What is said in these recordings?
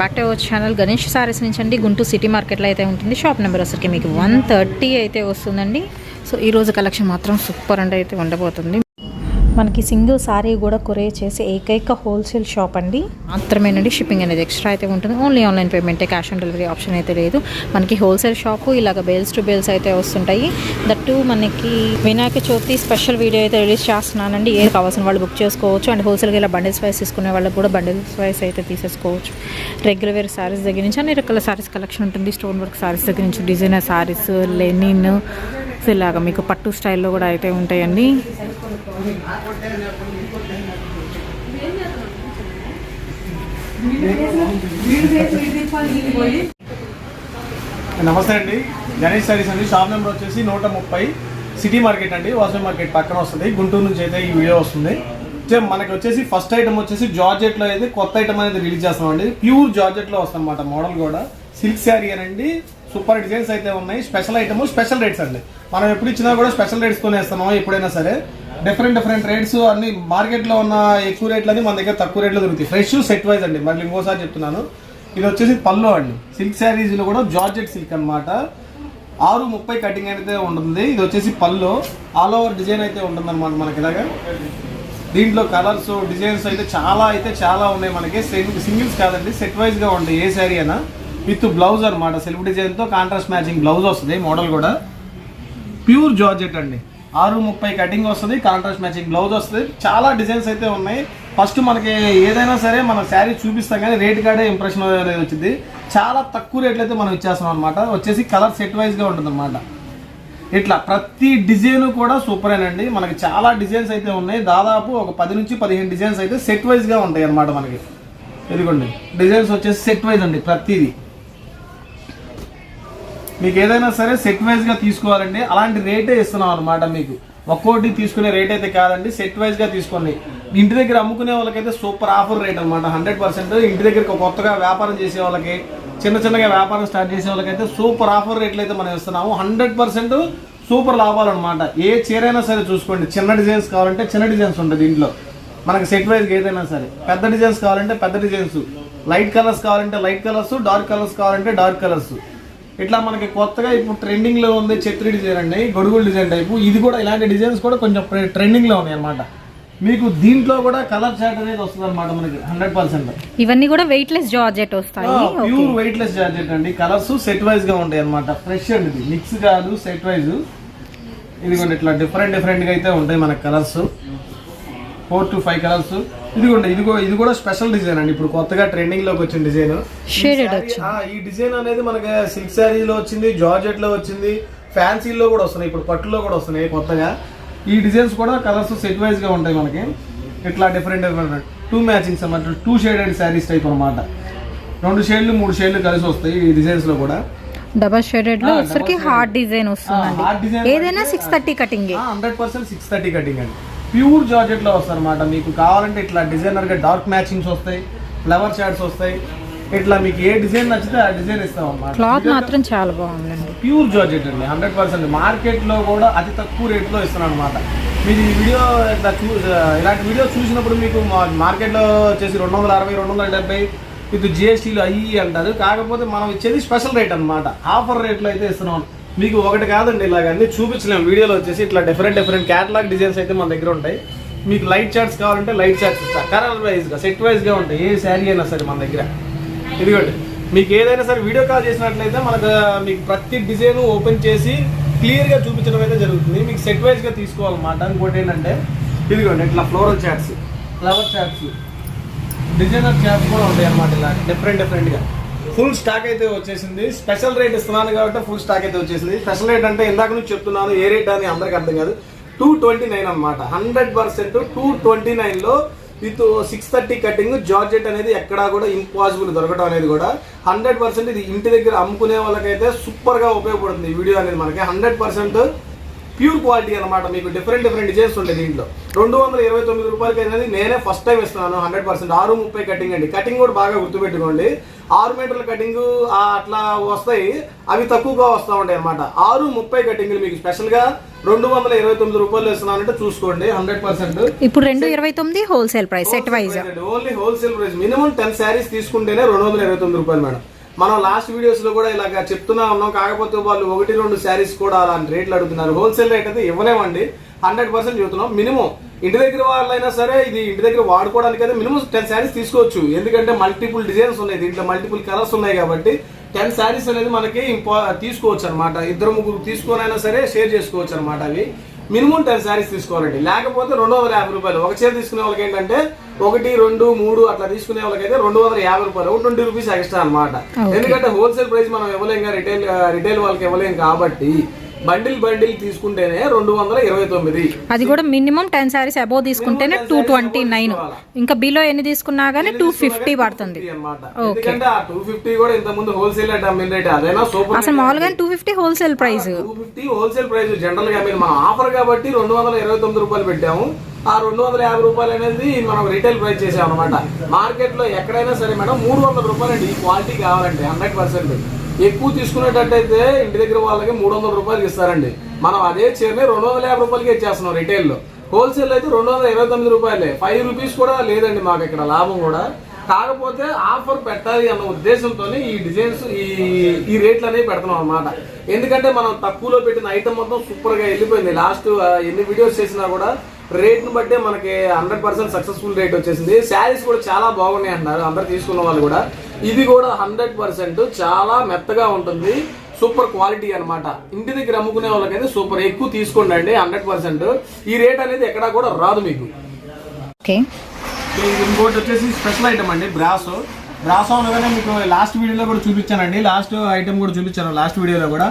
Back to our channel. Ganesh sarees నుంచి అండి Guntur city మార్కెట్లో అయితే ఉంటుంది. షాప్ నెంబర్ వచ్చరికి మీకు వన్ థర్టీ అయితే వస్తుందండి. సో ఈ రోజు కలెక్షన్ మాత్రం సూపర్ అండి అయితే ఉండబోతుంది. మనకి సింగిల్ సారీ కూడా కొరియర్ చేసే ఏకైక హోల్సేల్ షాప్ అండి. మాత్రమేనండి షిప్పింగ్ అనేది ఎక్స్ట్రా అయితే ఉంటుంది. ఓన్లీ ఆన్లైన్ పేమెంటే క్యాష్ ఆన్ డెలివరీ ఆప్షన్ అయితే లేదు. మనకి హోల్సేల్ షాపు ఇలాగ బేల్స్ టు బేల్స్ అయితే వస్తుంటాయి. దట్టు మనకి వినాయక చవితి స్పెషల్ వీడియో అయితే రిలీజ్ చేస్తున్నానండి. ఏది కావాల్సిన వాళ్ళు బుక్ చేసుకోవచ్చు. అండ్ హోల్సేల్గా ఇలా బండిల్స్ వైస్ తీసుకునే వాళ్ళకి కూడా బండిల్స్ వైస్ అయితే తీసేసుకోవచ్చు. రెగ్యులర్ వేర్ శారీస్ దగ్గర నుంచి అన్ని రకాల శారీస్ కలెక్షన్ ఉంటుంది. స్టోన్ వర్క్ సారీస్ దగ్గర నుంచి డిజైనర్ సారీస్ లెనిన్ సో ఇలాగ మీకు పట్టు స్టైల్లో కూడా అయితే ఉంటాయండి. నమస్తే అండి. గణేష్ సారీస్ అండి. షాప్ నెంబర్ వచ్చేసి నూట ముప్పై. సిటీ మార్కెట్ అండి. వాసవి మార్కెట్ పక్కన వస్తుంది. గుంటూరు నుంచి అయితే ఈ వీడియో వస్తుంది. మనకి వచ్చేసి ఫస్ట్ ఐటమ్ వచ్చేసి జార్జెట్లో అయితే కొత్త ఐటమ్ అనేది రిలీజ్ చేస్తాం అండి ప్యూర్ జార్జెట్లో వస్తుంది మోడల్ కూడా. సిల్క్ శారీ అనండి. సూపర్ డిజైన్స్ అయితే ఉన్నాయి. స్పెషల్ ఐటమ్ స్పెషల్ రేట్స్ అండి. మనం ఎప్పుడు ఇచ్చినా కూడా స్పెషల్ రేట్స్ తోనే ఎప్పుడైనా సరే. డిఫరెంట్ డిఫరెంట్ రేట్స్ అన్ని మార్కెట్లో ఉన్న ఎక్కువ రేట్లు అని మన దగ్గర తక్కువ రేట్లు దొరుకుతాయి. ఫ్రెష్ సెట్ వైజ్ అండి. మళ్ళీ ఇంకోసారి చెప్తున్నాను. ఇది వచ్చేసి పల్లో అండి. సిల్క్ శారీస్లో కూడా జార్జెట్ సిల్క్ అన్నమాట. ఆరు ముప్పై కటింగ్ అయితే ఉంటుంది. ఇది వచ్చేసి పల్లో ఆల్ ఓవర్ డిజైన్ అయితే ఉంటుంది అనమాట మనకి ఇలాగా. దీంట్లో కలర్స్ డిజైన్స్ అయితే చాలా అయితే చాలా ఉన్నాయి మనకి. సింగిల్స్ కాదండి. సెట్ వైజ్గా ఉంటాయి ఏ శారీ అయినా. విత్ బ్లౌజ్ అనమాట సెల్ఫ్ డిజైన్తో కాంట్రాస్ట్ మ్యాచింగ్ బ్లౌజ్ వస్తుంది. మోడల్ కూడా. ప్యూర్ జార్జెట్ అండి. ఆరు ముప్పై కటింగ్ వస్తుంది కాంట్రాస్ట్ మ్యాచింగ్ బ్లౌజ్ వస్తుంది. చాలా డిజైన్స్ అయితే ఉన్నాయి. ఫస్ట్ మనకి ఏదైనా సరే మన శారీ చూపిస్తాం కానీ రేట్ కాడే ఇంప్రెషన్ అనేది వచ్చింది. చాలా తక్కువ రేట్లు అయితే మనం ఇచ్చేస్తాం అనమాట వచ్చేసి కలర్ సెట్ వైజ్గా ఉంటుంది అనమాట ఇట్లా ప్రతి డిజైన్ కూడా సూపర్ అండి మనకి చాలా డిజైన్స్ అయితే ఉన్నాయి. దాదాపు ఒక పది నుంచి పదిహేను డిజైన్స్ అయితే సెట్ వైజ్గా ఉంటాయి అన్నమాట మనకి. ఇదిగోండి. డిజైన్స్ వచ్చేసి సెట్ వైజ్ అండి ప్రతిదీ. మీకు ఏదైనా సరే సెట్ వైజ్గా తీసుకోవాలండి. అలాంటి రేటే ఇస్తున్నాం అనమాట మీకు. ఒక్కోటి తీసుకునే రేట్ అయితే కాదండి. సెట్ వైజ్గా తీసుకోండి. ఇంటి దగ్గర అమ్ముకునే వాళ్ళకైతే సూపర్ ఆఫర్ రేట్ అనమాట హండ్రెడ్ పర్సెంట్ ఇంటి దగ్గర కొత్తగా వ్యాపారం చేసే వాళ్ళకి చిన్న చిన్నగా వ్యాపారం స్టార్ట్ చేసే వాళ్ళకైతే సూపర్ ఆఫర్ రేట్లు అయితే మనం ఇస్తున్నాము. హండ్రెడ్ పర్సెంట్ సూపర్ లాభాలు అనమాట ఏ చీరైనా సరే చూసుకోండి. చిన్న డిజైన్స్ కావాలంటే చిన్న డిజైన్స్ ఉంటుంది దీంట్లో మనకి సెట్ వైజ్గా ఏదైనా సరే. పెద్ద డిజైన్స్ కావాలంటే పెద్ద డిజైన్స్ లైట్ కలర్స్ కావాలంటే లైట్ కలర్స్ డార్క్ కలర్స్ కావాలంటే డార్క్ కలర్స్ ఇట్లా మనకి కొత్తగా ఇప్పుడు ట్రెండింగ్లో ఉంది చెత్రి డిజైన్ అండి గొడుగుల డిజైన్ టైపు ఇది కూడా ఇలాంటి డిజైన్స్ కూడా కొంచెం ట్రెండింగ్లో ఉన్నాయి అనమాట మీకు దీంట్లో కూడా కలర్ చాట్ అనేది వస్తుంది అనమాట మనకి హండ్రెడ్ పర్సెంట్ ఇవన్నీ కూడా వెయిట్ లెస్ జార్జెట్ వస్తాయి. ప్యూర్ వెయిట్ లెస్ జార్జెట్ అండి. కలర్స్ సెట్ వైజ్గా ఉంటాయి అనమాట ఫ్రెష్ అండి ఇది. మిక్స్ కాదు సెట్ వైజ్ ఇదిగోండి ఇట్లా డిఫరెంట్ డిఫరెంట్గా అయితే ఉంటాయి మనకి colours four to five colours ఇదిగోండి ఇది కూడా ఇది కూడా స్పెషల్ డిజైన్ అండి. ఇప్పుడు కొత్తగా ట్రెండింగ్లోకి వచ్చిన డిజైన్. ఈ డిజైన్ అనేది మనకి సిల్క్ శారీ లో వచ్చింది జార్జెట్లో వచ్చింది ఫ్యాన్సీలో కూడా వస్తున్నాయి. ఇప్పుడు పట్టులో కూడా వస్తున్నాయి కొత్తగా. ఈ డిజైన్స్ కూడా కలర్స్ సెట్ వైజ్గా ఉంటాయి మనకి. ఇట్లా డిఫరెంట్ డిఫరెంట్ టూ మ్యాచింగ్స్ అన్నమాట. టూ షేడెడ్ శారీస్ టైప్ అన్నమాట. రెండు షేడ్లు మూడు షేడ్లు కలిసి వస్తాయి ఈ డిజైన్స్లో కూడా. డబల్ షేడెడ్లో వచ్చరికి డిజైన్ design ఏదైనా six thirty cutting hundred percent six thirty cutting అండి. ప్యూర్ జార్జెట్లో వస్తుంది అనమాట మీకు కావాలంటే ఇట్లా డిజైనర్గా డార్క్ మ్యాచింగ్స్ వస్తాయి ఫ్లవర్ షాడ్స్ వస్తాయి. ఇట్లా మీకు ఏ డిజైన్ నచ్చితే ఆ డిజైన్ ఇస్తాం అన్నమాట క్లాత్ మాత్రం చాలా బాగుందండి. ప్యూర్ జార్జెట్ అండి హండ్రెడ్ పర్సెంట్ మార్కెట్లో కూడా అతి తక్కువ రేట్లో ఇస్తున్నాం అనమాట మీరు ఈ వీడియో ఇట్లా చూ ఇలాంటి వీడియో చూసినప్పుడు మీకు మార్కెట్లో వచ్చేసి రెండు వందల అరవై రెండు వందల డెబ్బై విత్ జిఎస్టీలు అయ్యి అంటారు. కాకపోతే మనం ఇచ్చేది స్పెషల్ రేట్ అన్నమాట. ఆఫర్ రేట్లో అయితే ఇస్తున్నాం. మీకు ఒకటి కాదండి ఇలాగ అన్ని చూపించలేము. వీడియోలో వచ్చేసి ఇట్లా డిఫరెంట్ డిఫరెంట్ క్యాటలాగ్ డిజైన్స్ అయితే మన దగ్గర ఉంటాయి. మీకు లైట్ చార్ట్స్ కావాలంటే లైట్ చార్ట్స్ ఇస్తా. కలర్ వైజ్గా సెట్ వైజ్గా ఉంటాయి. ఏ శారీ అయినా సరే మన దగ్గర. ఇదిగోండి. మీకు ఏదైనా సరే వీడియో కాల్ చేసినట్లయితే మనకు మీకు ప్రతి డిజైన్ ఓపెన్ చేసి క్లియర్గా చూపించడం అయితే జరుగుతుంది. మీకు సెట్ వైజ్గా తీసుకోవాలన్నమాట. ఇంకోటి ఏంటంటే ఇదిగోండి ఇట్లా floral charts flower charts designer charts కూడా ఉంటాయి అన్నమాట ఇలా డిఫరెంట్ డిఫరెంట్గా ఫుల్ స్టాక్ అయితే వచ్చేసింది. స్పెషల్ రేట్ ఇస్తున్నాను కాబట్టి ఫుల్ స్టాక్ అయితే వచ్చేసింది. స్పెషల్ రేట్ అంటే ఇందాక నుంచి చెప్తున్నాను ఏ రేట్ అని అందరికి అర్థం కాదు. టూ ట్వంటీ నైన్ అనమాట హండ్రెడ్ పర్సెంట్ టూ ట్వంటీ నైన్లో with six thirty cutting georgette అనేది ఎక్కడా కూడా ఇంపాసిబుల్ దొరకడం అనేది కూడా హండ్రెడ్ పర్సెంట్ ఇది ఇంటి దగ్గర అమ్ముకునే వాళ్ళకైతే సూపర్గా ఉపయోగపడుతుంది ఈ వీడియో అనేది మనకి. హండ్రెడ్ పర్సెంట్ ప్యూర్ క్వాలిటీ అన్నమాట మీకు డిఫరెంట్ డిఫరెంట్ డిజైన్స్ ఉంటాయి దీంట్లో. రెండు వందల ఇరవై తొమ్మిది రూపాయలకి అనేది నేనే ఫస్ట్ టైం ఇస్తున్నాను హండ్రెడ్ పర్సెంట్ ఆరు ముప్పై కటింగ్ అండి. కటింగ్ కూడా బాగా గుర్తుపెట్టుకోండి. ఆరు మీటర్ల కటింగ్ అట్లా వస్తాయి అవి తక్కువగా వస్తూ ఉంటాయి అనమాట ఆరు ముప్పై కటింగ్లు మీకు స్పెషల్గా రెండు వందల ఇరవై తొమ్మిది రూపాయలు ఇస్తున్నానంటే చూసుకోండి హండ్రెడ్ పర్సెంట్ ఇప్పుడు రెండు ఇరవై తొమ్మిది wholesale price set wise only wholesale price minimum ten sarees తీసుకుంటేనే రెండు వందల ఇరవై తొమ్మిది రూపాయలు మేడం. మనం లాస్ట్ వీడియోస్లో కూడా ఇలాగ చెప్తున్నా ఉన్నాం. కాకపోతే వాళ్ళు ఒకటి రెండు శారీస్ కూడా అలాంటి రేట్లు అడుగుతున్నారు. హోల్సేల్ రేట్ అయితే ఇవ్వలేమండి. హండ్రెడ్ పర్సెంట్ చెబుతున్నాం. మినిమం ఇంటి దగ్గర వాళ్ళైనా సరే ఇది ఇంటి దగ్గర వాడుకోవడానికి అయితే మినిమం టెన్ శారీస్ తీసుకోవచ్చు. ఎందుకంటే మల్టిపుల్ డిజైన్స్ ఉన్నాయి. దీంట్లో మల్టిపుల్ కలర్స్ ఉన్నాయి కాబట్టి టెన్ శారీస్ అనేది మనకి ఇంపా తీసుకోవచ్చు అనమాట ఇద్దరు ముగ్గురు తీసుకొని అయినా సరే షేర్ చేసుకోవచ్చు అనమాట అవి. మినిమం టెన్ శారీస్ తీసుకోవాలండి. లేకపోతే రెండు వందల యాభై రూపాయలు. ఒక చీర తీసుకునే వాళ్ళకి ఏంటంటే ఒకటి రెండు మూడు అట్లా తీసుకునే వాళ్ళకైతే రెండు వందల యాభై రూపాయలు ట్వంటీ రూపీస్ ఎక్స్ట్రా అనమాట ఎందుకంటే హోల్సేల్ ప్రైస్ మనం ఇవ్వలేం రిటైల్ రిటైల్ వాళ్ళకి ఇవ్వలేం కాబట్టి బండిల్ బండిల్ తీసుకుంటేనే రెండు వందల ఇరవై తొమ్మిది. అది కూడా మినిమం టెన్ శారీస్ అబోవ్ తీసుకుంటేనే టూ ట్వంటీ నైన్ ఇంకా బిలో ఎన్ని తీసుకున్నా కానీ టూ ఫిఫ్టీ పడుతుంది. అనమాట ఎందుకంటే ఆ టూ ఫిఫ్టీ కూడా ఇంత ముందు హోల్సేల్ అమ్మిన రేట్ అదైనా సూపర్ అసలు మామూలుగా two fifty wholesale price two fifty wholesale price జనరల్గా మీరు మన ఆఫర్ కాబట్టి రెండు వందల ఇరవై తొమ్మిది రూపాయలు పెట్టాము. ఆ రెండు వందల యాభై రూపాయలు అనేది మనం రిటైల్ ప్రైస్ చేసాం అనమాట మార్కెట్లో ఎక్కడైనా సరే మేడం మూడు వందల రూపాయలు అండి ఈ క్వాలిటీ కావాలండి హండ్రెడ్ పర్సెంట్ ఎక్కువ తీసుకునేటట్టయితే ఇంటి దగ్గర వాళ్ళకి మూడు వందల రూపాయలకి ఇస్తారండి. మనం అదే చీరని రెండు వందల యాభై రూపాయలకి ఇచ్చేస్తున్నాం రిటైల్లో. హోల్సేల్ అయితే రెండు వందల ఇరవై తొమ్మిది రూపాయలే. ఫైవ్ రూపీస్ కూడా లేదండి మాకు ఇక్కడ లాభం కూడా. కాకపోతే ఆఫర్ పెట్టాలి అన్న ఉద్దేశంతో ఈ డిజైన్స్ ఈ ఈ రేట్లు అనేవి పెడుతున్నాం అనమాట ఎందుకంటే మనం తక్కువలో పెట్టిన ఐటమ్ మొత్తం సూపర్గా వెళ్ళిపోయింది. లాస్ట్ ఎన్ని వీడియోస్ చేసినా కూడా రేట్ను బట్టే మనకి హండ్రెడ్ పర్సెంట్ సక్సెస్ఫుల్ రేట్ వచ్చేసింది. శారీస్ కూడా చాలా బాగున్నాయి అంటారు అందరు తీసుకున్న వాళ్ళు కూడా. ఇది కూడా హండ్రెడ్ పర్సెంట్ చాలా మెత్తగా ఉంటుంది. సూపర్ క్వాలిటీ అన్నమాట. ఇంటి దగ్గర అమ్ముకునే వాళ్ళకైతే సూపర్. ఎక్కువ తీసుకోండి అండి హండ్రెడ్ పర్సెంట్. ఈ రేట్ అనేది ఎక్కడా కూడా రాదు మీకు. ఇంకోటి వచ్చేసి స్పెషల్ ఐటమ్ అండి బ్రాసో. బ్రాసో అనగానే మీకు లాస్ట్ వీడియోలో కూడా చూపించానండి. లాస్ట్ ఐటమ్ కూడా చూపించాను లాస్ట్ వీడియోలో కూడా.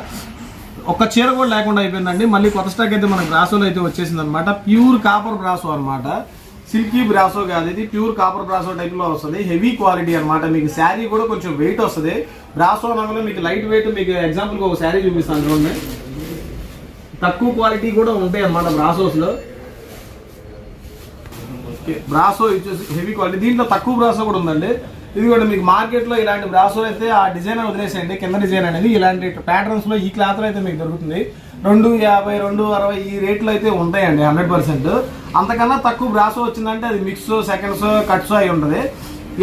ఒక్క చీర కూడా లేకుండా అయిపోయిందండి. మళ్ళీ కొత్త స్టాక్ అయితే మనకి బ్రాసోలో అయితే వచ్చేసింది అనమాట ప్యూర్ కాపర్ బ్రాసో అన్నమాట. సిల్కీ బ్రాసో కాదు ఇది. ప్యూర్ కాపర్ బ్రాసో టైప్లో వస్తుంది. హెవీ క్వాలిటీ అనమాట మీకు శారీ కూడా కొంచెం వెయిట్ వస్తుంది. బ్రాసో నగలో మీకు లైట్ వెయిట్ మీకు ఎగ్జాంపుల్ ఒక శారీ చూపిస్తాను చూడండి. తక్కువ క్వాలిటీ కూడా ఉంటాయి అన్నమాట బ్రాసోస్లో. బ్రాసో ఇచ్చేసి హెవీ క్వాలిటీ దీంట్లో తక్కువ బ్రాసో కూడా ఉందండి. ఇది కూడా మీకు మార్కెట్లో ఇలాంటి బ్రాసో అయితే ఆ డిజైన్ వదిలేసేయండి. కింద డిజైన్ అనేది ఇలాంటి ప్యాటర్న్స్లో ఈ క్లాత్లో అయితే మీకు దొరుకుతుంది. రెండు యాభై రెండు అరవై ఈ రేట్లు అయితే ఉంటాయండి హండ్రెడ్ పర్సెంట్ అంతకన్నా తక్కువ బ్రాసో వచ్చిందంటే అది మిక్స్ సెకండ్స్ కట్స్ అయి ఉంటుంది.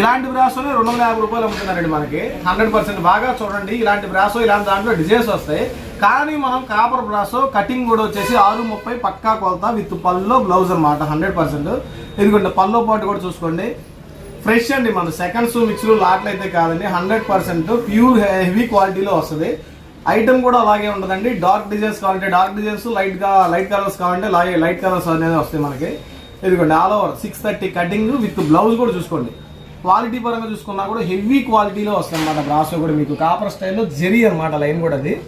ఇలాంటి బ్రాసోనే రెండు వందల యాభై రూపాయలు అమ్ముతున్నారండి మనకి. హండ్రెడ్ పర్సెంట్ బాగా చూడండి ఇలాంటి బ్రాసో ఇలాంటి దాంట్లో డిజైన్స్ వస్తాయి. కానీ మనం కాపర్ బ్రాసో కటింగ్ కూడా వచ్చేసి ఆరు ముప్పై పక్కా కొలత విత్ పల్లో బ్లౌజ్ అనమాట హండ్రెడ్ పర్సెంట్ ఇదిగోండి పల్లో పాటు కూడా చూసుకోండి. ఫ్రెష్ అండి మన సెకండ్స్ మిక్స్లు లాట్లు అయితే కాదండి. హండ్రెడ్ పర్సెంట్ ప్యూర్ హెవీ క్వాలిటీలో వస్తుంది. ఐటమ్ కూడా అలాగే ఉంటుందండి. డార్క్ డిజైన్స్ కావాలంటే డార్క్ డిజైన్స్ లైట్గా లైట్ కలర్స్ కావాలంటే లై- లైట్ కలర్స్ అనేది వస్తాయి మనకి. ఇదిగోండి all over six thirty cutting with blouse కూడా చూసుకోండి. క్వాలిటీ పరంగా చూసుకున్నా కూడా హెవీ క్వాలిటీలో వస్తుంది అనమాట బ్రాసో కూడా మీకు. కాపర్ స్టైల్లో జెరీ అనమాట లైన్ కూడా అది.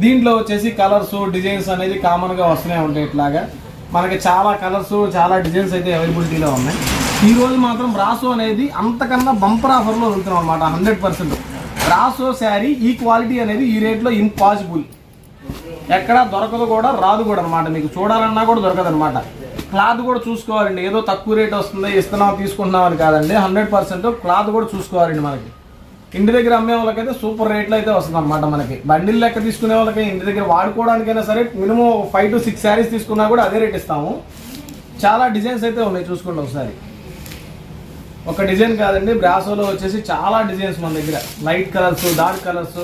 దీంట్లో వచ్చేసి కలర్స్ డిజైన్స్ అనేది కామన్గా వస్తూనే ఉంటాయి ఇట్లాగా. మనకి చాలా కలర్స్ చాలా డిజైన్స్ అయితే అవైలబిలిటీలో ఉన్నాయి. ఈ రోజు మాత్రం రాసో అనేది అంతకన్నా బంపర్ ఆఫర్లో వెళ్తున్నాం అనమాట హండ్రెడ్ పర్సెంట్. రాసో శారీ ఈ క్వాలిటీ అనేది ఈ రేట్లో ఇంపాసిబుల్ ఎక్కడ దొరకదు కూడా రాదు కూడా అనమాట మీకు చూడాలన్నా కూడా దొరకదు అనమాట క్లాత్ కూడా చూసుకోవాలండి. ఏదో తక్కువ రేట్ వస్తుంది ఇస్తున్నాం తీసుకుంటున్నాం అని కాదండి. హండ్రెడ్ పర్సెంట్ క్లాత్ కూడా చూసుకోవాలండి మనకి. ఇంటి దగ్గర అమ్మే వాళ్ళకైతే సూపర్ రేట్లో అయితే వస్తుంది అనమాట మనకి. బండిల్ లెక్క తీసుకునే వాళ్ళకి ఇంటి దగ్గర వాడుకోవడానికైనా సరే minimum five to six sarees తీసుకున్నా కూడా అదే రేట్ ఇస్తాము. చాలా డిజైన్స్ అయితే ఉన్నాయి చూసుకోండి ఒకసారి. ఒక డిజైన్ కాదండి బ్రాసోలో వచ్చేసి చాలా డిజైన్స్ మన దగ్గర. లైట్ కలర్స్ డార్క్ కలర్స్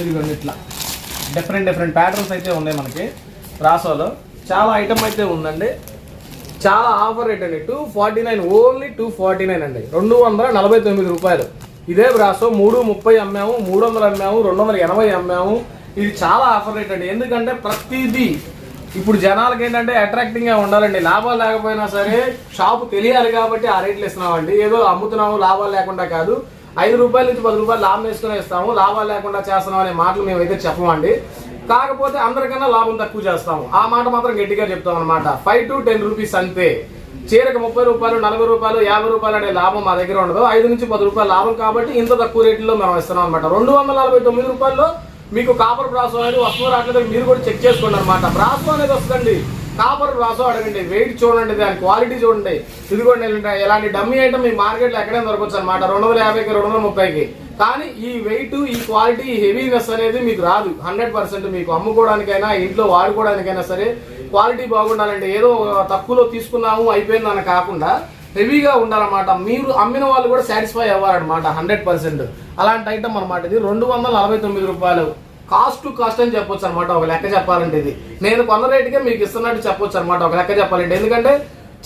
ఇదిగోండి ఇట్లా. డిఫరెంట్ డిఫరెంట్ ప్యాటర్న్స్ అయితే ఉన్నాయి మనకి బ్రాసోలో చాలా ఐటమ్ అయితే ఉందండి. చాలా ఆఫర్ రేట్ అండి. Two forty nine only two forty nine అండి. రెండు వందల నలభై తొమ్మిది రూపాయలు. ఇదే బ్రాసో మూడు ముప్పై అమ్మాము మూడు వందలు అమ్మాము రెండు వందల ఎనభై అమ్మాము ఇది చాలా ఆఫర్ రేట్ అండి. ఎందుకంటే ప్రతిదీ ఇప్పుడు జనాలకి ఏంటంటే అట్రాక్టింగ్గా ఉండాలండి. లాభాలు లేకపోయినా సరే షాపు తెలియాలి కాబట్టి ఆ రేట్లు ఇస్తున్నామండి. ఏదో అమ్ముతున్నాము లాభాలు లేకుండా కాదు. ఐదు రూపాయల నుంచి పది రూపాయలు లాభం వేసుకునే ఇస్తాము. లాభాలు లేకుండా చేస్తున్నాం అనే మాటలు మేమైతే చెప్పమండి. కాకపోతే అందరికన్నా లాభం తక్కువ చేస్తాము. ఆ మాట మాత్రం గట్టిగా చెప్తాం అనమాట ఫైవ్ టు టెన్ రూపీస్ అంతే. చీరకు ముప్పై రూపాయలు నలభై రూపాయలు యాభై రూపాయలు అనే లాభం మా దగ్గర ఉండదు. ఐదు నుంచి పది రూపాయలు లాభం కాబట్టి ఇంత తక్కువ రేట్లో మేము ఇస్తున్నాం అనమాట రెండు వందల నలభై తొమ్మిది రూపాయల్లో మీకు కాపర్ బ్రాసో అనేది వస్తువు రావట్లేదు మీరు కూడా చెక్ చేసుకోండి అనమాట బ్రాసో అనేది వస్తుందండి. కాపర్ బ్రాసో అడగండి. వెయిట్ చూడండి దాని క్వాలిటీ చూడండి. ఇదిగోండి ఇలా- ఇలాంటి డమ్మీ ఐటమ్ మీ మార్కెట్లో ఎక్కడైనా దొరకవచ్చు అనమాట రెండు వందల యాభైకి రెండు వందల ముప్పైకి. కానీ ఈ వెయిట్ ఈ క్వాలిటీ ఈ హెవీనెస్ అనేది మీకు రాదు. హండ్రెడ్ పర్సెంట్ మీకు అమ్ముకోవడానికైనా ఇంట్లో వాడుకోవడానికైనా సరే క్వాలిటీ బాగుండాలంటే ఏదో తక్కువలో తీసుకున్నాము అయిపోయింది అని కాకుండా హెవీగా ఉండాలన్నమాట. మీరు అమ్మిన వాళ్ళు కూడా సాటిస్ఫై అవ్వాలన్నమాట హండ్రెడ్ పర్సెంట్ అలాంటి ఐటమ్ అనమాట ఇది. రెండు వందల నలభై తొమ్మిది రూపాయలు. కాస్ట్ టు కాస్ట్ అని చెప్పొచ్చు అనమాట ఒక లెక్క చెప్పాలంటే ఇది. నేను కొన్న రేటుకే మీకు ఇస్తున్నట్టు చెప్పొచ్చు అనమాట ఒక లెక్క చెప్పాలంటే. ఎందుకంటే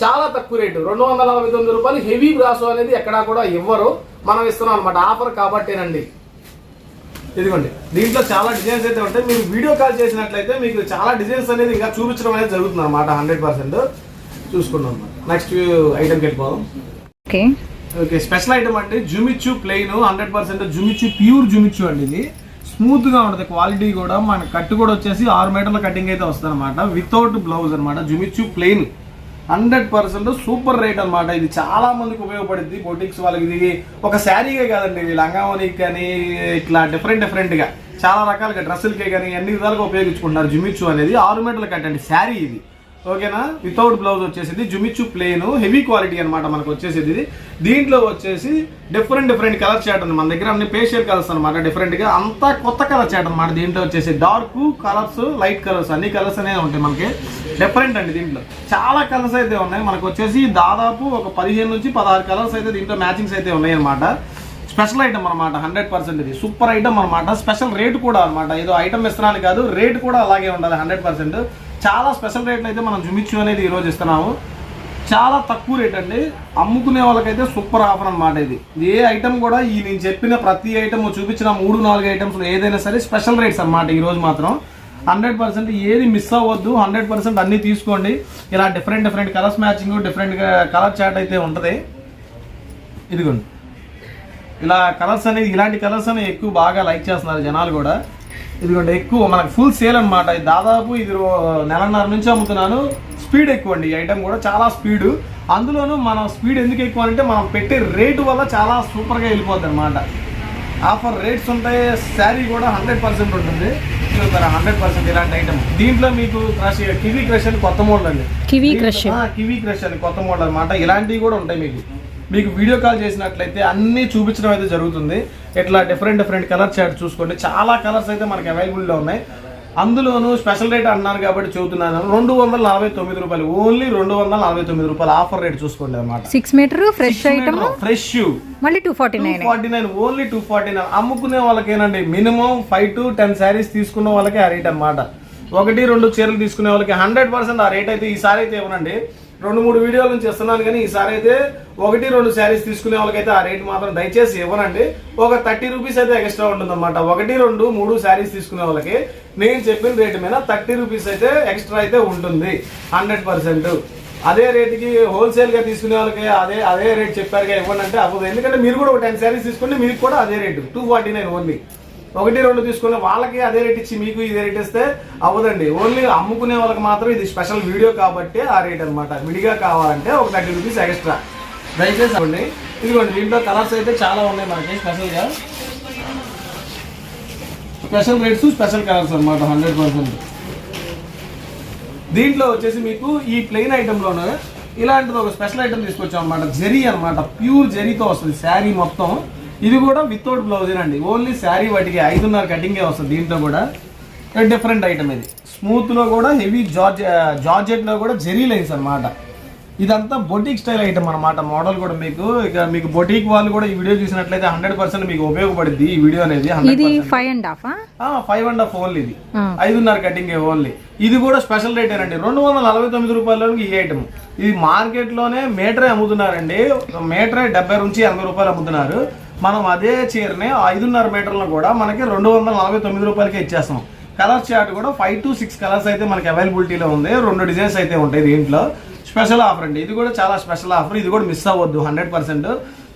చాలా తక్కువ రేటు. రెండు వందల నలభై తొమ్మిది రూపాయలు హెవీ బ్రాసో అనేది ఎక్కడా కూడా ఇవ్వరు. మనం ఇస్తున్నాం అనమాట ఆఫర్ కాబట్టేనండి. ఇదిగోండి. దీంట్లో చాలా డిజైన్స్ అయితే ఉంటాయి. మీరు వీడియో కాల్ చేసినట్లయితే మీకు చాలా డిజైన్స్ అనేది ఇంకా చూపించడం అనేది జరుగుతుంది అనమాట హండ్రెడ్ పర్సెంట్ చూసుకున్నాం నెక్స్ట్ ఐటమ్కి వెళ్ళిపోదాం. ఓకే ఓకే స్పెషల్ ఐటమ్ అంటే Jimmy Choo plain hundred percent Jimmy Choo pure Jimmy Choo అండి ఇది. స్మూత్గా ఉంటుంది క్వాలిటీ కూడా. మన కట్టు కూడా వచ్చేసి ఆరు మీటర్ల కటింగ్ అయితే వస్తుంది అనమాట వితౌట్ బ్లౌజ్ అనమాట Jimmy Choo plain hundred percent super rate అన్నమాట. ఇది చాలా మందికి ఉపయోగపడుద్ది. బొటిక్స్ వాళ్ళకి ఇది ఒక శారీగా కాదండి. ఇది లంగావోనికి కానీ ఇట్లా డిఫరెంట్ డిఫరెంట్గా. చాలా రకాలుగా డ్రెస్సులకే కానీ అన్ని విధాలుగా ఉపయోగించుకుంటున్నారు జుమిచ్చు అనేది. ఆరు మీటర్ల కట్టండి శారీ ఇది. ఓకేనా? వితౌట్ బ్లౌజ్ వచ్చేసింది. జుమిచ్చు ప్లేన్ హెవీ క్వాలిటీ అనమాట మనకు వచ్చేసింది ఇది. దీంట్లో వచ్చేసి డిఫరెంట్ డిఫరెంట్ కలర్ చాట్ మన దగ్గర అన్ని ఫేషియల్ కలర్స్ అనమాట డిఫరెంట్గా అంతా కొత్త కలర్ చాట్ అనమాట దీంట్లో వచ్చేసి. డార్క్ కలర్స్ లైట్ కలర్స్ అన్ని కలర్స్ అనేవి ఉంటాయి మనకి. డిఫరెంట్ అండి దీంట్లో. చాలా కలర్స్ అయితే ఉన్నాయి. మనకు వచ్చేసి దాదాపు ఒక పదిహేను నుంచి పదహారు కలర్స్ అయితే దీంట్లో మ్యాచింగ్స్ అయితే ఉన్నాయి అనమాట స్పెషల్ ఐటమ్ అనమాట హండ్రెడ్ పర్సెంట్ ఇది. సూపర్ ఐటమ్ అనమాట స్పెషల్ రేట్ కూడా అనమాట ఏదో ఐటమ్ ఇస్తున్నాను కాదు. రేట్ కూడా అలాగే ఉండాలి. హండ్రెడ్ పర్సెంట్ చాలా స్పెషల్ రేట్లు అయితే మనం జుమిచ్చు అనేది ఈరోజు ఇస్తున్నాము. చాలా తక్కువ రేట్ అండి. అమ్ముకునే వాళ్ళకైతే సూపర్ ఆఫర్ అనమాట ఇది. ఏ ఐటమ్ కూడా ఈ నేను చెప్పిన ప్రతి ఐటమ్ చూపించిన మూడు నాలుగు ఐటమ్స్ ఏదైనా సరే స్పెషల్ రేట్స్ అనమాట ఈరోజు మాత్రం. హండ్రెడ్ పర్సెంట్ ఏది మిస్ అవ్వద్దు. హండ్రెడ్ పర్సెంట్ అన్ని తీసుకోండి. ఇలా different different colours matching different colour chart అయితే ఉంటుంది. ఇదిగోండి. ఇలా కలర్స్ అనేది ఇలాంటి కలర్స్ అనేవి ఎక్కువ బాగా లైక్ చేస్తున్నారు జనాలు కూడా. ఇదిగోండి ఎక్కువ మనకు ఫుల్ సేల్ అనమాట ఇది దాదాపు ఇది నెలన్నర నుంచి అమ్ముతున్నాను. స్పీడ్ ఎక్కువ అండి. ఈ ఐటమ్ కూడా చాలా స్పీడ్ అందులోనూ మనం స్పీడ్ ఎందుకు ఎక్కువ అంటే మనం పెట్టే రేటు వల్ల చాలా సూపర్గా వెళ్ళిపోద్ది అనమాట ఆఫర్ రేట్స్ ఉంటాయి శారీ కూడా హండ్రెడ్ పర్సెంట్ ఉంటుంది. హండ్రెడ్ పర్సెంట్ ఇలాంటి ఐటమ్ దీంట్లో మీకు క్రష్ కివీ క్రష్ అని కొత్త మోడల్ అండి. కివీ క్రష్ ఆ, కివీ క్రష్ అని కొత్త మోడల్ అనమాట ఇలాంటివి కూడా ఉంటాయి మీకు. మీకు వీడియో కాల్ చేసినట్లయితే అన్నీ చూపించడం అయితే జరుగుతుంది. ఇట్లా డిఫరెంట్ డిఫరెంట్ కలర్ చార్ట్ చూసుకోండి. చాలా కలర్స్ అయితే మనకి అవైలబుల్లో ఉన్నాయి. అందులోనూ స్పెషల్ రేట్ అన్నాను కాబట్టి చెబుతున్నాను. రెండు వందల నలభై తొమ్మిది రూపాయలు. ఓన్లీ రెండు వందల నలభై తొమ్మిది రూపాయలు ఆఫర్ రేట్ చూసుకోండి అనమాట six metre fresh item fresh మళ్ళీ two forty nine forty nine only two forty nine అమ్ముకునే వాళ్ళకేనండి minimum five to ten sarees తీసుకున్న వాళ్ళకి ఆ రేట్ అన్నమాట. ఒకటి రెండు చీరలు తీసుకునే వాళ్ళకి హండ్రెడ్ పర్సెంట్ ఆ రేట్ అయితే ఈసారి అయితే ఇవ్వనండి. రెండు మూడు వీడియోల నుంచి ఇస్తున్నాను కానీ ఈసారి అయితే ఒకటి రెండు శారీస్ తీసుకునే వాళ్ళకైతే ఆ రేట్ మాత్రం దయచేసి ఇవ్వనండి. ఒక థర్టీ రూపీస్ అయితే ఎక్స్ట్రా ఉంటుంది అనమాట ఒకటి రెండు మూడు శారీస్ తీసుకునే వాళ్ళకి నేను చెప్పిన రేట్ మీద థర్టీ రూపీస్ అయితే ఎక్స్ట్రా అయితే ఉంటుంది. Hundred percent. అదే రేటుకి హోల్సేల్గా తీసుకునే వాళ్ళకి అదే అదే రేట్ చెప్పారుగా ఇవ్వండి అంటే అవ్వదు. ఎందుకంటే మీరు కూడా ఒక టెన్ శారీస్ తీసుకుంటే మీకు కూడా అదే rate. Two forty nine only. ఒకటి రెండు తీసుకునే వాళ్ళకి అదే రేట్ ఇచ్చి మీకు ఇదే రేట్ ఇస్తే అవ్వదండి. ఓన్లీ అమ్ముకునే వాళ్ళకి మాత్రం ఇది స్పెషల్ వీడియో కాబట్టి ఆ రేట్ అనమాట విడిగా కావాలంటే ఒక థర్టీ రూపీస్ ఎక్స్ట్రా. దయచేసి అవ్వండి ఇదిగోండి దీంట్లో కలర్స్ అయితే చాలా ఉన్నాయి మనకి స్పెషల్గా స్పెషల్ రేట్స్ స్పెషల్ కలర్స్ అనమాట హండ్రెడ్ పర్సెంట్ దీంట్లో వచ్చేసి మీకు ఈ ప్లెయిన్ ఐటెంలోనే ఇలాంటిది ఒక స్పెషల్ ఐటెం తీసుకొచ్చాం అనమాట జరీ అనమాట ప్యూర్ జరీతో వస్తుంది శారీ మొత్తం. ఇది కూడా వితౌట్ బ్లౌజ్ అండి. ఓన్లీ శారీ వాటికి ఐదున్నర కటింగే వస్తుంది దీంట్లో కూడా. డిఫరెంట్ ఐటమ్ ఇది. స్మూత్లో కూడా హెవీ జార్జ్ జార్జెట్లో కూడా జెరీ లైన్స్ అన్నమాట. ఇదంతా బొటిక్ స్టైల్ ఐటమ్ అన్నమాట. మోడల్ కూడా మీకు ఇక మీకు బొటిక్ వాళ్ళు కూడా ఈ వీడియో చూసినట్లయితే హండ్రెడ్ పర్సెంట్ మీకు ఉపయోగపడుద్ది ఈ వీడియో అనేది ఇది 100%. Five and half five and half only ఇది. ఐదున్నర కటింగ్ ఓన్లీ ఇది కూడా స్పెషల్ రేట్ అండి రెండు వందల నలభై తొమ్మిది రూపాయలకి ఈ ఐటమ్ ఇది మార్కెట్లోనే మీటరే అమ్ముతున్నారండి. మీటరే డెబ్బై నుంచి ఎనభై రూపాయలు అమ్ముతున్నారు. మనం అదే చీరని ఐదున్నర మీటర్లను కూడా మనకి రెండు వందల నలభై తొమ్మిది రూపాయలకి ఇచ్చేస్తాం. కలర్ చార్ట్ కూడా ఫైవ్ టు సిక్స్ కలర్స్ అయితే మనకి అవైలబిలిటీలో ఉంది. రెండు డిజైన్స్ అయితే ఉంటాయి దీంట్లో. స్పెషల్ ఆఫర్ అండి. ఇది కూడా చాలా స్పెషల్ ఆఫర్ ఇది కూడా మిస్ అవ్వద్దు హండ్రెడ్ పర్సెంట్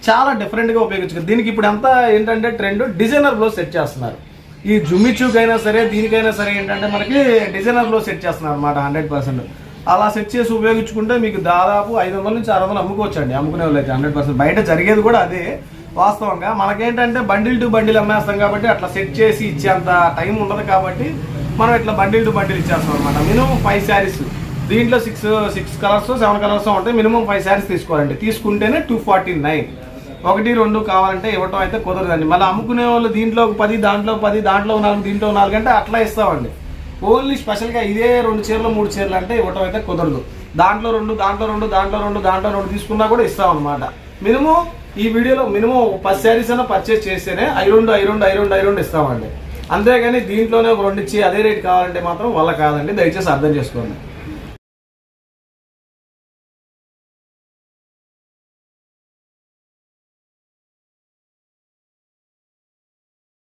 చాలా డిఫరెంట్గా ఉపయోగించుకోవచ్చు దీనికి ఇప్పుడు అంతా ఏంటంటే ట్రెండ్ డిజైనర్ బ్లౌజ్ సెట్ చేస్తున్నారు. ఈ జుమిచ్చుకైనా సరే దీనికైనా సరే ఏంటంటే మనకి డిజైనర్ బ్లౌజ్ సెట్ చేస్తున్నారు అనమాట హండ్రెడ్ పర్సెంట్ అలా సెట్ చేసి ఉపయోగించుకుంటే మీకు దాదాపు ఐదు వందల నుంచి ఆరు వందలు అమ్ముకోవచ్చు అండి అమ్ముకునే వాళ్ళు అయితే హండ్రెడ్ పర్సెంట్ బయట జరిగేది కూడా అదే. వాస్తవంగా మనకేంటంటే బండిల్ టు బండిల్ అమ్మేస్తాం కాబట్టి అట్లా సెట్ చేసి ఇచ్చేంత టైం ఉండదు కాబట్టి మనం ఇట్లా బండిల్ టు బండిల్ ఇచ్చేస్తాం అనమాట మినిమం ఫైవ్ శారీస్ దీంట్లో six six colours seven colours ఉంటాయి. మినిమం ఫైవ్ శారీస్ తీసుకోవాలండి. తీసుకుంటేనే టూ ఫార్టీ నైన్ ఒకటి రెండు కావాలంటే ఇవ్వటం అయితే కుదరదండి. మళ్ళీ అమ్ముకునే వాళ్ళు దీంట్లో పది దాంట్లో పది దాంట్లో నాలుగు దీంట్లో నాలుగు అంటే అట్లా ఇస్తామండి. ఓన్లీ స్పెషల్గా ఇదే రెండు చీరలు మూడు చీరలు అంటే ఇవ్వటం అయితే కుదరదు. దాంట్లో రెండు దాంట్లో రెండు దాంట్లో రెండు దాంట్లో రెండు తీసుకున్నా కూడా ఇస్తాం అనమాట మినిమం ఈ వీడియోలో మినిమం ఒక పది శారీస్ అయినా పర్చేస్ చేస్తేనే ఐ రెండు ఐ రెండు ఐ రెండు ఐ రెండు ఇస్తామండి. అంతేగాని దీంట్లోనే ఒక రెండు ఇచ్చి అదే రేట్ కావాలంటే మాత్రం వల్ల కాదండి. దయచేసి అర్థం చేసుకోండి.